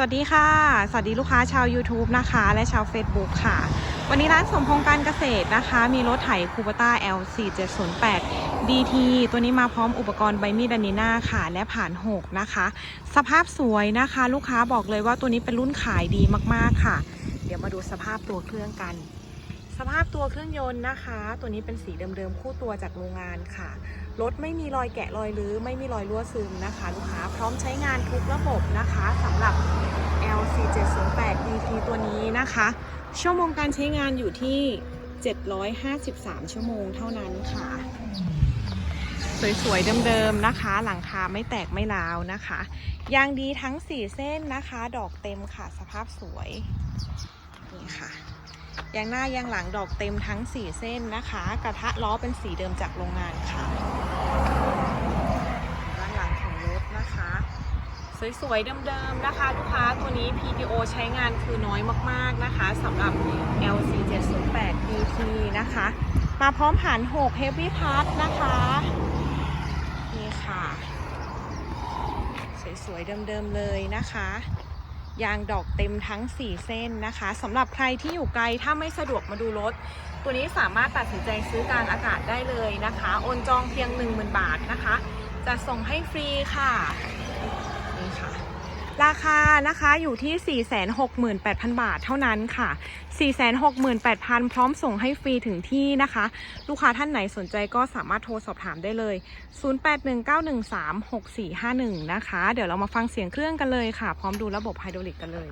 สวัสดีค่ะ สวัสดีลูกค้าชาว YouTube นะคะ และชาว Facebook ค่ะ วันนี้ร้านสมพงษ์การเกษตรนะคะ มีรถไถคูปต้า L4708 DT ตัวนี้มาพร้อมอุปกรณ์ใบมีดดานิน่าค่ะ และผ่าน6นะคะ สภาพสวยนะคะ ลูกค้าบอกเลยว่าตัวนี้เป็นรุ่นขายดีมากๆค่ะ เดี๋ยวมาดูสภาพตัวเครื่องกัน สภาพตัวเครื่องยนต์นะคะ ตัวนี้เป็นสีเดิมๆคู่ตัวจากโรงงานค่ะรถไม่มีรอยแกะรอยรื้อไม่มีรอยรั่วซึมนะคะ ลูกค้าพร้อมใช้งานทุกระบบนะคะสำหรับ LC708 DT ตัวนี้นะคะ ชั่วโมงการใช้งานอยู่ที่ 753 ชั่วโมงเท่านั้นค่ะ สวยๆเดิมๆนะคะ หลังคาไม่แตกไม่ร้าวนะคะยางดีทั้ง 4 เส้นนะคะ ดอกเต็มค่ะสภาพสวยนี่ค่ะ ยางหน้ายางหลังดอกเต็มทั้ง 4 เส้นนะคะ กระทะล้อเป็นสีเดิมจากโรงงานค่ะด้านหลังของรถนะคะ สวยๆเดิมๆนะคะ ลูกค้าตัวนี้ PTO ใช้งานคือน้อยมากๆนะคะสำหรับ LC708 DT นะคะ มาพร้อมผ่าน6 Heavy Part นะคะนี่ค่ะ สวยๆเดิมๆเลยนะคะ ยางดอกเต็มทั้ง 4 เส้นนะคะสำหรับใครที่อยู่ไกลถ้าไม่สะดวกมาดูรถ ตัวนี้สามารถตัดสินใจซื้อกลางอากาศได้เลยนะคะ โอนจองเพียง 10,000 บาทนะคะ จะส่งให้ฟรีค่ะนี่ค่ะ ราคานะคะอยู่ที่ 468,000 บาทเท่านั้นค่ะ 468,000 พร้อมส่งให้ฟรีถึงที่นะคะ ลูกค้าท่านไหนสนใจก็สามารถโทรสอบถามได้เลย 0819136451 นะคะ เดี๋ยวเรามาฟังเสียงเครื่องกันเลยค่ะ พร้อมดูระบบไฮดรอลิกกันเลย